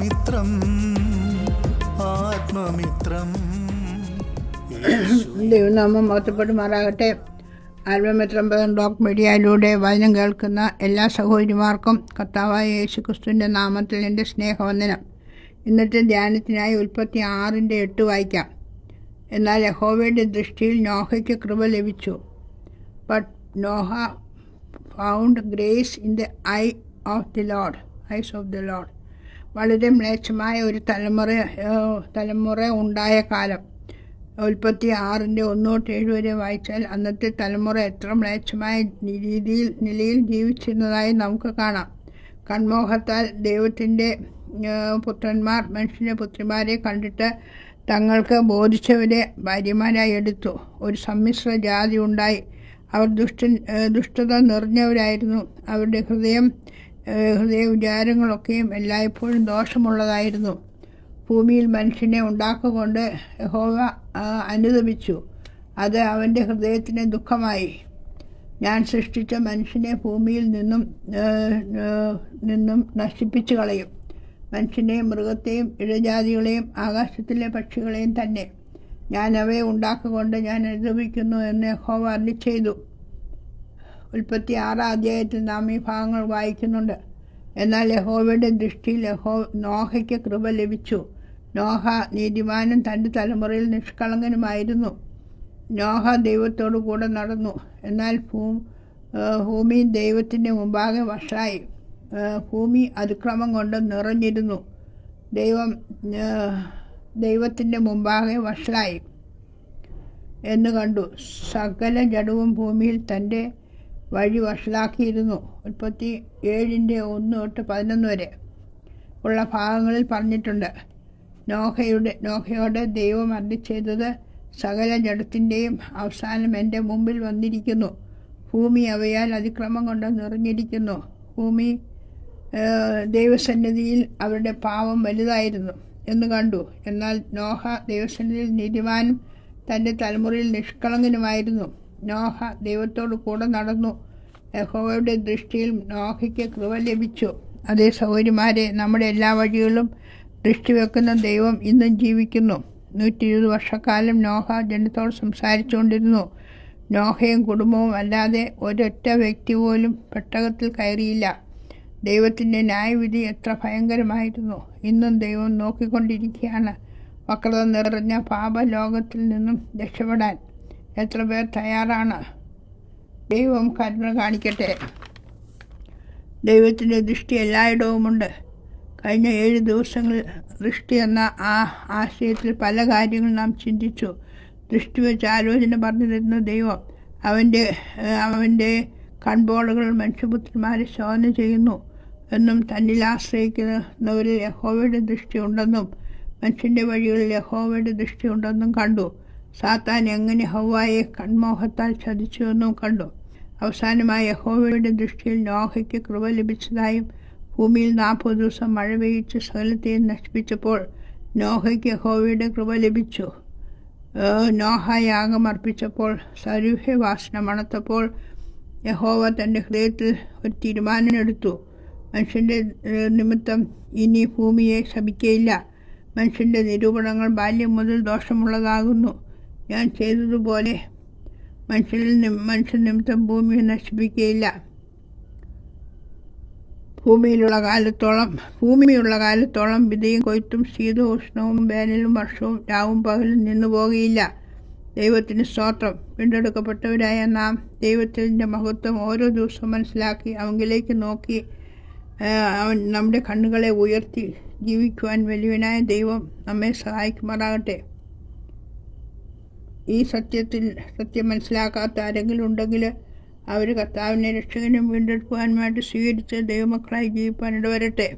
ആത്മമിത്രം ആത്മമിത്രം. ദൈവനാമം മഹത്വപ്പെടുമാറാകട്ടെ ആൽബമിത്രമ്പതൻ ഡോക് മീഡിയയിലൂടെ വചനം കേൾക്കുന്ന എല്ലാ സഹോദരിമാർക്കും കർത്താവായ യേശു ക്രിസ്തുവിന്റെ നാമത്തിൽ എന്റെ സ്നേഹവന്ദനം. ഇന്നത്തെ ധ്യാനത്തിനായി ഉൽപ്പത്തി ആറിന്റെ എട്ട് വായിക്കാം. എന്നാൽ യഹോവയുടെ ദൃഷ്ടിയിൽ നോഹയ്ക്ക് കൃപ ലഭിച്ചു. But Noah found grace in the eye of the lord eyes of the lord വളരെ മ്ലേച്ഛമായ ഒരു തലമുറ തലമുറ ഉണ്ടായ കാലം. ഉൽപ്പത്തി ആറിന്റെ ഒന്നോ ഏഴ് വരെ വായിച്ചാൽ അന്നത്തെ തലമുറ എത്ര മ്ലേച്ഛമായ രീതിയിൽ നിലയിൽ ജീവിച്ചിരുന്നതായി നമുക്ക് കാണാം. കൺമോഹത്താൽ ദൈവത്തിന്റെ പുത്രന്മാർ മനുഷ്യന്റെ പുത്രിമാരെ കണ്ടിട്ട് തങ്ങൾക്ക് ബോധിച്ചവരെ ഭാര്യമാരായി എടുത്തു. ഒരു സമ്മിശ്ര ജാതി ഉണ്ടായി. അവർ ദുഷ്ടൻ ദുഷ്ടത നിറഞ്ഞവരായിരുന്നു. അവരുടെ ഹൃദയം ഹൃദയ വിചാരങ്ങളൊക്കെയും എല്ലായ്പ്പോഴും ദോഷമുള്ളതായിരുന്നു. ഭൂമിയിൽ മനുഷ്യനെ ഉണ്ടാക്കുകൊണ്ട് യഹോവ അനുദമിച്ചു അത് അവന്റെ ഹൃദയത്തിന് ദുഃഖമായി. ഞാൻ സൃഷ്ടിച്ച മനുഷ്യനെ ഭൂമിയിൽ നിന്നും നിന്നും നശിപ്പിച്ചു കളയും. മനുഷ്യനെയും മൃഗത്തെയും ഇഴജാതികളെയും ആകാശത്തിലെ പക്ഷികളെയും തന്നെ. ഞാൻ അവയെ ഉണ്ടാക്കുകൊണ്ട് ഞാൻ അനുഭവിക്കുന്നു എന്ന് യഹോവ അരുളി ചെയ്തു ഉൽപ്പത്തി ആറാം അധ്യായത്തിൽ നാം ഈ ഭാഗങ്ങൾ വായിക്കുന്നുണ്ട്. എന്നാൽ യഹോവയുടെ ദൃഷ്ടിയിൽ യഹോ നോഹയ്ക്ക് കൃപ ലഭിച്ചു. നോഹ നീതിമാനും തന്റെ തലമുറയിൽ നിഷ്കളങ്കനുമായിരുന്നു. നോഹ ദൈവത്തോടു കൂടെ നടന്നു. എന്നാൽ ഭൂ ഭൂമി ദൈവത്തിന്റെ മുമ്പാകെ വഷായി ഭൂമി അതിക്രമം കൊണ്ട് നിറഞ്ഞിരുന്നു. ദൈവം ദൈവത്തിന്റെ മുമ്പാകെ വഷളായി എന്ന് കണ്ടു. സകല ജഡവും ഭൂമിയിൽ തന്റെ വഴി വഷളാക്കിയിരുന്നു. ഉൽപ്പത്തി ഏഴിന്റെ ഒന്ന് തൊട്ട് പതിനൊന്ന് വരെ ഉള്ള ഭാഗങ്ങളിൽ പറഞ്ഞിട്ടുണ്ട്. നോഹയുടെ നോഹയോട് ദൈവം അറി ചെയ്തത് സകല ജഡത്തിന്റെയും അവസാനം എന്റെ മുമ്പിൽ വന്നിരിക്കുന്നു. ഭൂമി അവയാൽ അതിക്രമം കൊണ്ട് നിറഞ്ഞിരിക്കുന്നു. ഭൂമി ദൈവസന്നിധിയിൽ അവരുടെ പാവം വലുതായിരുന്നു എന്ന് കണ്ടു. എന്നാൽ നോഹ ദൈവസന്നിധിയിൽ നീതിമാനും തന്റെ തലമുറയിൽ നിഷ്കളങ്കനുമായിരുന്നു. നോഹ ദൈവത്തോട് കൂടെ നടന്നു. യഹോവയുടെ ദൃഷ്ടിയിൽ നോഹയ്ക്ക് കൃപ ലഭിച്ചു. അതേ സൗകര്യമാരെ നമ്മുടെ എല്ലാ വഴികളും ദൃഷ്ടി വെക്കുന്ന ദൈവം ഇന്നും ജീവിക്കുന്നു. നൂറ്റി ഇരുപത് വർഷക്കാലം നോഹ ജനത്തോട് സംസാരിച്ചുകൊണ്ടിരുന്നു. നോഹയും കുടുംബവും അല്ലാതെ ഒരൊറ്റ വ്യക്തി പോലും പെട്ടകത്തിൽ കയറിയില്ല. ദൈവത്തിന്റെ ന്യായവിധി എത്ര ഭയങ്കരമായിരുന്നു. ഇന്നും ദൈവം നോക്കിക്കൊണ്ടിരിക്കുകയാണ്. വക്രത നിറഞ്ഞ പാപ ലോകത്തിൽ നിന്നും രക്ഷപ്പെടാൻ. എത്ര പേർ തയ്യാറാണ്? ദൈവം കരുണ കാണിക്കട്ടെ. ദൈവത്തിന്റെ ദൃഷ്ടി എല്ലായിടവുമുണ്ട്. കഴിഞ്ഞ ഏഴ് ദിവസങ്ങളിൽ ദൃഷ്ടി എന്ന ആ ആശയത്തിൽ പല കാര്യങ്ങളും നാം ചിന്തിച്ചു. ദൃഷ്ടി വെച്ച് ആലോചന പറഞ്ഞു തരുന്ന ദൈവം അവന്റെ അവന്റെ കൺപോളുകൾ മനുഷ്യപുത്രന്മാരെ ശോധന ചെയ്യുന്നു എന്നും തന്നിൽ ആശ്രയിക്കുന്നവരിൽ യഹോവയുടെ ദൃഷ്ടി ഉണ്ടെന്നും മനുഷ്യന്റെ വഴികളിൽ യഹോവയുടെ ദൃഷ്ടി ഉണ്ടെന്നും കണ്ടു. സാത്താൻ എങ്ങനെ ഹൗവായെ കൺമോഹത്താൽ ചതിച്ചുവെന്നും കണ്ടു? അവസാനമായി യഹോവയുടെ ദൃഷ്ടിയിൽ നോഹയ്ക്ക് കൃപ ലഭിച്ചതായും ഭൂമിയിൽ നാൽപ്പത് ദിവസം മഴ പെയ്ച്ച് സകലത്തെയും നശിപ്പിച്ചപ്പോൾ നോഹയ്ക്ക് യഹോവയുടെ കൃപ ലഭിച്ചു. നോഹ അർപ്പിച്ചപ്പോൾ സരൂഹ്യവാസന മണത്തപ്പോൾ യഹോവ തന്റെ ഹൃദയത്തിൽ ഒരു തീരുമാനമെടുത്തു. മനുഷ്യന്റെ നിമിത്തം ഇനി ഭൂമിയെ ശപിക്കയില്ല. മനുഷ്യന്റെ നിരൂപണങ്ങൾ ബാല്യം മുതൽ ദോഷമുള്ളതാകുന്നു. ഞാൻ ചെയ്തതുപോലെ മനുഷ്യരിൽ നി- മനുഷ്യൻ നിമിത്തം ഭൂമിയെ നശിപ്പിക്കുകയില്ല. ഭൂമിയിലുള്ള കാലത്തോളം ഭൂമിയുള്ള കാലത്തോളം വിധയും കൊയ്ത്തും ശീതോഷ്ണവും വേനലും വർഷവും രാവും പകലും നിന്നു പോകുകയില്ല ദൈവത്തിന് സ്തോത്രം. വീണ്ടെടുക്കപ്പെട്ടവരായ നാം ദൈവത്തിന്റെ മഹത്വം ഓരോ ദിവസവും മനസ്സിലാക്കി അവങ്കിലേക്ക് നോക്കി അവൻ നമ്മുടെ കണ്ണുകളെ ഉയർത്തി ജീവിക്കുവാൻ വലിയവനായ ദൈവം നമ്മെ സഹായിക്കുമാറാകട്ടെ. ഈ സത്യത്തിൽ സത്യം മനസ്സിലാക്കാത്ത ആരെങ്കിലും ഉണ്ടെങ്കിൽ അവർ കർത്താവിനെ രക്ഷകനും വീണ്ടെടുക്കുവാനുമായിട്ട് സ്വീകരിച്ച് ദൈവമക്കളായി ജീവിപ്പാൻ ഇടവരട്ടെ